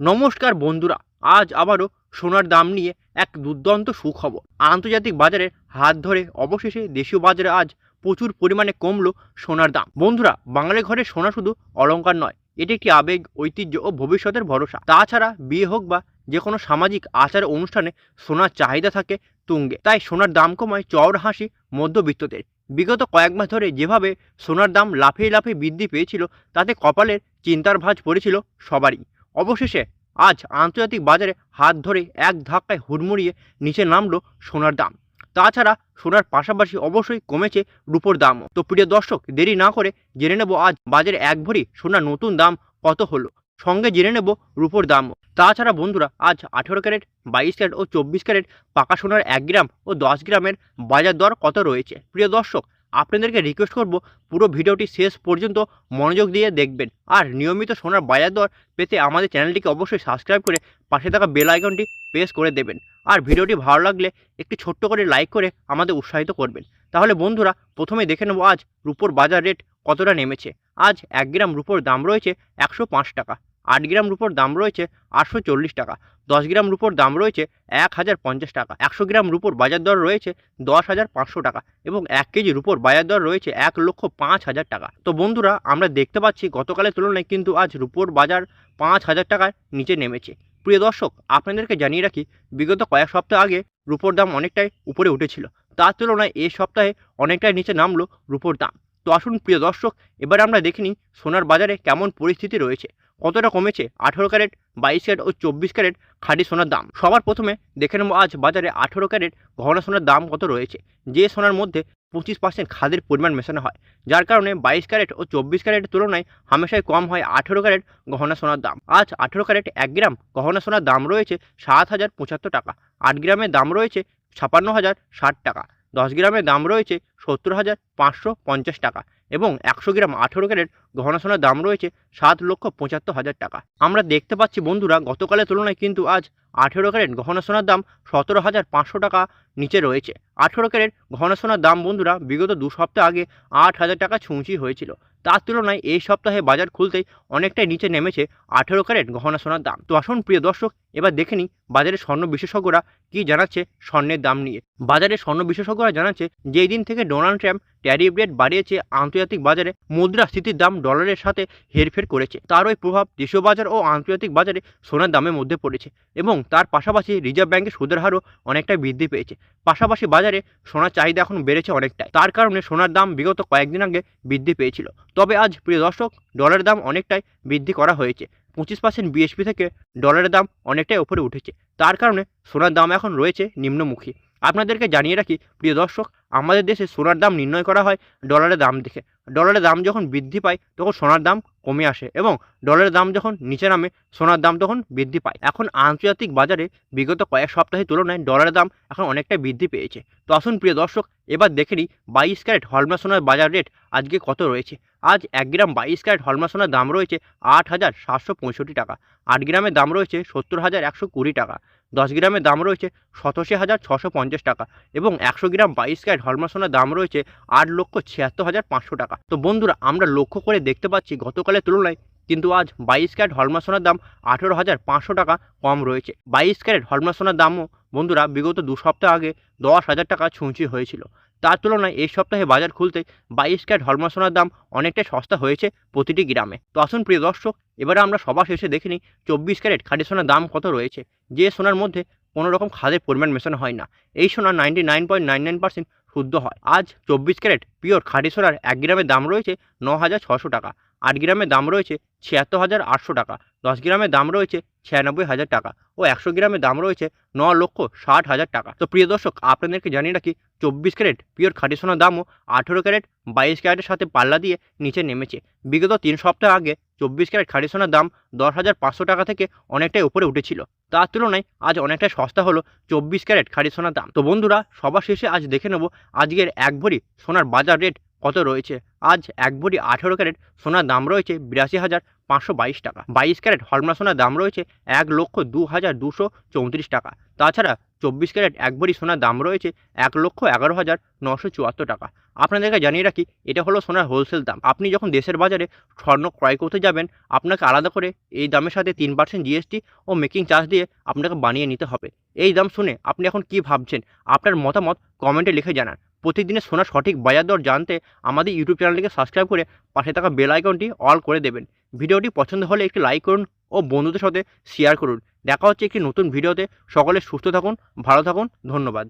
নমস্কার বন্ধুরা, আজ আবারও সোনার দাম নিয়ে এক দুর্দান্ত সুখবর। আন্তর্জাতিক বাজারে হাত ধরে অবশেষে দেশীয় বাজারে আজ প্রচুর পরিমাণে কমলো সোনার দাম। বন্ধুরা, বাঙালি ঘরে সোনা শুধু অলংকার নয়, এটি একটি আবেগ, ঐতিহ্য ও ভবিষ্যতের ভরসা। তাছাড়া বিয়ে হোক বা যে কোনো সামাজিক আচার অনুষ্ঠানে সোনার চাহিদা থাকে তুঙ্গে। তাই সোনার দাম কমায় চওড় হাসি মধ্যবিত্তদের। বিগত কয়েক মাস ধরে যেভাবে সোনার দাম লাফিয়ে লাফিয়ে বৃদ্ধি পেয়েছিল, তাতে কপালের চিন্তার ভাঁজ পড়েছিল সবারই। অবশেষে আজ আন্তর্জাতিক বাজারে হাত ধরে এক ধাক্কায় হুড়মুড়িয়ে নিচে নামলো সোনার দাম। তাছাড়া সোনার পাশাপাশি অবশ্যই কমেছে রূপোর দামও। তো প্রিয় দর্শক, দেরি না করে জেনে নেব আজ বাজারে এক ভরি সোনার নতুন দাম কত হলো। সঙ্গে জেনে নেব রূপোর দামও। তাছাড়া বন্ধুরা, আজ আঠেরো ক্যারেট, বাইশ ক্যারেট ও চব্বিশ ক্যারেট পাকা সোনার এক গ্রাম ও দশ গ্রামের বাজার দর কত রয়েছে? প্রিয় দর্শক আপনাদেরকে রিকোয়েস্ট করব পুরো ভিডিওটি শেষ পর্যন্ত মনোযোগ দিয়ে দেখবেন। আর নিয়মিত সোনার বাজার দর পেতে আমাদের চ্যানেলটিকে অবশ্যই সাবস্ক্রাইব করে পাশে থাকা বেল আইকনটি প্রেস করে দেবেন। আর ভিডিওটি ভালো লাগলে একটি ছোট্ট করে লাইক করে আমাদের উৎসাহিত করবেন। তাহলে বন্ধুরা প্রথমে দেখে নেব আজ রুপোর বাজার রেট কতটা নেমেছে। আজ এক গ্রাম রুপোর দাম রয়েছে একশো পাঁচ টাকা। আট গ্রাম রুপোর দাম রয়েছে আটশো চল্লিশ টাকা, দশ গ্রাম রুপোর দাম রয়েছে এক হাজার পঞ্চাশ টাকা, একশো গ্রাম রুপোর বাজার দর রয়েছে দশ হাজার পাঁচশো টাকা এবং এক কেজি রুপোর বাজার দর রয়েছে এক লক্ষ পাঁচ হাজার টাকা। তো বন্ধুরা, আমরা দেখতে পাচ্ছি গতকালের তুলনায় কিন্তু আজ রুপোর বাজার পাঁচ হাজার টাকার নিচে নেমেছে। প্রিয় দর্শক, আপনাদেরকে জানিয়ে রাখি, বিগত কয়েক সপ্তাহ আগে রুপোর দাম অনেকটাই উপরে উঠেছিল। তার তুলনায় এই সপ্তাহে অনেকটাই নিচে নামলো রুপোর দাম। তো আসুন প্রিয় দর্শক, এবার আমরা দেখে নিই সোনার বাজারে কেমন পরিস্থিতি রয়েছে। কতটা কমেছে আঠেরো ক্যারেট, বাইশ ক্যারেট ও চব্বিশ ক্যারেট খাঁটি সোনার দাম। সবার প্রথমে দেখে নেব আজ বাজারে আঠেরো ক্যারেট গহনা সোনার দাম কত রয়েছে। যে সোনার মধ্যে পঁচিশ পার্সেন্ট খাদের পরিমাণ মেশানো হয়, যার কারণে বাইশ ক্যারেট ও চব্বিশ ক্যারেটের তুলনায় হামেশাই কম হয় আঠেরো ক্যারেট গহনা সোনার দাম। আজ আঠেরো ক্যারেট এক গ্রাম গহনা সোনার দাম রয়েছে সাত হাজার পঁচাত্তর টাকা। আট গ্রামের দাম রয়েছে ছাপান্ন হাজার ষাট টাকা। দশ গ্রামের দাম রয়েছে সত্তর হাজার পাঁচশো পঞ্চাশ টাকা এবং একশো গ্রাম আঠেরো ক্যারেট গহনা সোনার দাম রয়েছে সাত লক্ষ পঁচাত্তর হাজার টাকা। আমরা দেখতে পাচ্ছি বন্ধুরা, গতকালের তুলনায় কিন্তু আজ আঠেরো ক্যারেট গহনা সোনার দাম সতেরো হাজার পাঁচশো টাকা নিচে রয়েছে। আঠেরো ক্যারেট গহনা সোনার দাম বন্ধুরা, বিগত দু সপ্তাহ আগে আট হাজার টাকা ছুঁচি হয়েছিল। তার তুলনায় এই সপ্তাহে বাজার খুলতেই অনেকটাই নিচে নেমেছে আঠেরো ক্যারেট গহনা সোনার দাম। তো আসুন প্রিয় দর্শক, এবার দেখে নিই বাজারে স্বর্ণ বিশেষজ্ঞরা কী জানাচ্ছে স্বর্ণের দাম নিয়ে। বাজারে স্বর্ণ বিশেষজ্ঞরা জানাচ্ছে, যেই দিন থেকে ডোনাল্ড ট্রাম্প ট্যারিফ রেট বাড়িয়েছে, আন্তর্জাতিক বাজারে মুদ্রাস্ফীতির দাম ডলারের সাথে হেরফের করেছে, তার ওই প্রভাব দেশীয় বাজার ও আন্তর্জাতিক বাজারে সোনার দামের মধ্যে পড়েছে এবং তার পাশাপাশি রিজার্ভ ব্যাংকের সুদের হারও অনেকটাই বৃদ্ধি পেয়েছে। পাশাপাশি বাজারে সোনার চাহিদা এখন বেড়েছে অনেকটাই, তার কারণে সোনার দাম বিগত কয়েকদিন আগে বৃদ্ধি পেয়েছিল। তবে আজ, প্রিয় দর্শক, ডলারের দাম অনেকটাই বৃদ্ধি করা হয়েছে। পঁচিশ পার্সেন্ট বিএসপি থেকে ডলারের দাম অনেকটাই ওপরে উঠেছে, তার কারণে সোনার দাম এখন রয়েছে নিম্নমুখী। আপনাদেরকে জানিয়ে রাখি, প্রিয় দর্শক, আমাদের দেশে সোনার দাম নির্ণয় করা হয় ডলারের দাম দেখে। ডলারের দাম যখন বৃদ্ধি পায়, তখন সোনার দাম কমে আসে এবং ডলারের দাম যখন নিচে নামে, সোনার দাম তখন বৃদ্ধি পায়। এখন আন্তর্জাতিক বাজারে বিগত কয়েক সপ্তাহের তুলনায় ডলারের দাম এখন অনেকটাই বৃদ্ধি পেয়েছে। তো আসুন প্রিয় দর্শক, এবার দেখে নিই বাইশ ক্যারেট হলমা সোনার বাজার রেট আজকে কত রয়েছে। আজ এক গ্রাম বাইশ ক্যারেট হলমা সোনার দাম রয়েছে আট হাজার সাতশো পঁয়ষট্টি টাকা। আট গ্রামের দাম রয়েছে সত্তর হাজার একশো কুড়ি টাকা। দশ গ্রামের দাম রয়েছে সতাশি হাজার ছশো পঞ্চাশ টাকা এবং একশো গ্রাম বাইশ ক্যারেট হলমাসোনার দাম রয়েছে আট লক্ষ ছিয়াত্তর হাজার পাঁচশো টাকা। তো বন্ধুরা, আমরা লক্ষ্য করে দেখতে পাচ্ছি গতকালের তুলনায় কিন্তু আজ বাইশ ক্যারেট হলমা সোনার দাম আঠেরো হাজার পাঁচশো টাকা কম রয়েছে। বাইশ ক্যারেট হলমা সোনার দামও বন্ধুরা বিগত দু সপ্তাহ আগে দশ হাজার টাকা ছুঁচি হয়েছিল। তার তুলনায় এই সপ্তাহে বাজার খুলতে বাইশ ক্যারেট হলমা সোনার দাম অনেকটাই সস্তা হয়েছে প্রতিটি গ্রামে। তো আসুন প্রিয় দর্শক, এবারে আমরা সবার শেষে দেখে নিই চব্বিশ ক্যারেট খাঁটি সোনার দাম কত রয়েছে। যে সোনার মধ্যে কোনো রকম খাদের পরিমাণ মেশানো হয় না। এই সোনা ninety nine point nine nine percent শুদ্ধ হয়। আজ চব্বিশ ক্যারেট পিওর খাঁটি সোনার এক গ্রামের দাম রয়েছে ন হাজার ছশো টাকা। আট গ্রামের দাম রয়েছে ছিয়াত্তর হাজার আটশো টাকা, দশ গ্রামের দাম রয়েছে ছিয়ানব্বই হাজার টাকা ও একশো গ্রামের দাম রয়েছে ন লক্ষ ষাট হাজার টাকা। তো প্রিয় দর্শক, আপনাদেরকে জানিয়ে রাখি, চব্বিশ ক্যারেট পিওর খাঁটি সোনার দামও আঠেরো ক্যারেট বাইশ ক্যারেটের সাথে পাল্লা দিয়ে নিচে নেমেছে। বিগত তিন সপ্তাহ আগে চব্বিশ ক্যারেট খাঁটি সোনার দাম দশ হাজার পাঁচশো টাকা থেকে অনেকটাই উপরে উঠেছিল। তার তুলনায় আজ অনেকটাই সস্তা হলো চব্বিশ ক্যারেট খাঁটি সোনার দাম। তো বন্ধুরা, সবার শেষে আজ দেখে নেব আজকের এক ভরি সোনার বাজার রেট কত রয়েছে? আজ এক ভরি আঠেরো ক্যারেট সোনার দাম রয়েছে বিরাশি হাজার পাঁচশো বাইশ টাকা। বাইশ ক্যারেট হলমা সোনার দাম রয়েছে এক লক্ষ দু হাজার দুশো চৌত্রিশ টাকা। তাছাড়া চব্বিশ ক্যারেট এক ভরি সোনার দাম রয়েছে এক লক্ষ এগারো হাজার নশো চুয়াত্তর টাকা। আপনাদেরকে জানিয়ে রাখি, এটা হলো সোনার হোলসেল দাম। আপনি যখন দেশের বাজারে স্বর্ণ ক্রয় করতে যাবেন, আপনাকে আলাদা করে এই দামের সাথে তিন পার্সেন্ট জিএসটি ও মেকিং চার্জ দিয়ে আপনাকে বানিয়ে নিতে হবে। এই দাম শুনে আপনি এখন কি ভাবছেন? আপনার মতামত কমেন্টে লিখে জানান। প্রতিদিনের সোনার সঠিক বাজার দর জানতে আমাদের ইউটিউব চ্যানেলটিকে সাবস্ক্রাইব করে পাশে থাকা বেল আইকনটি অল করে দেবেন। ভিডিওটি পছন্দ হলে একটি লাইক করুন ও বন্ধুদের সাথে শেয়ার করুন। দেখা হচ্ছে একটি নতুন ভিডিওতে। সকলে সুস্থ থাকুন, ভালো থাকুন, ধন্যবাদ।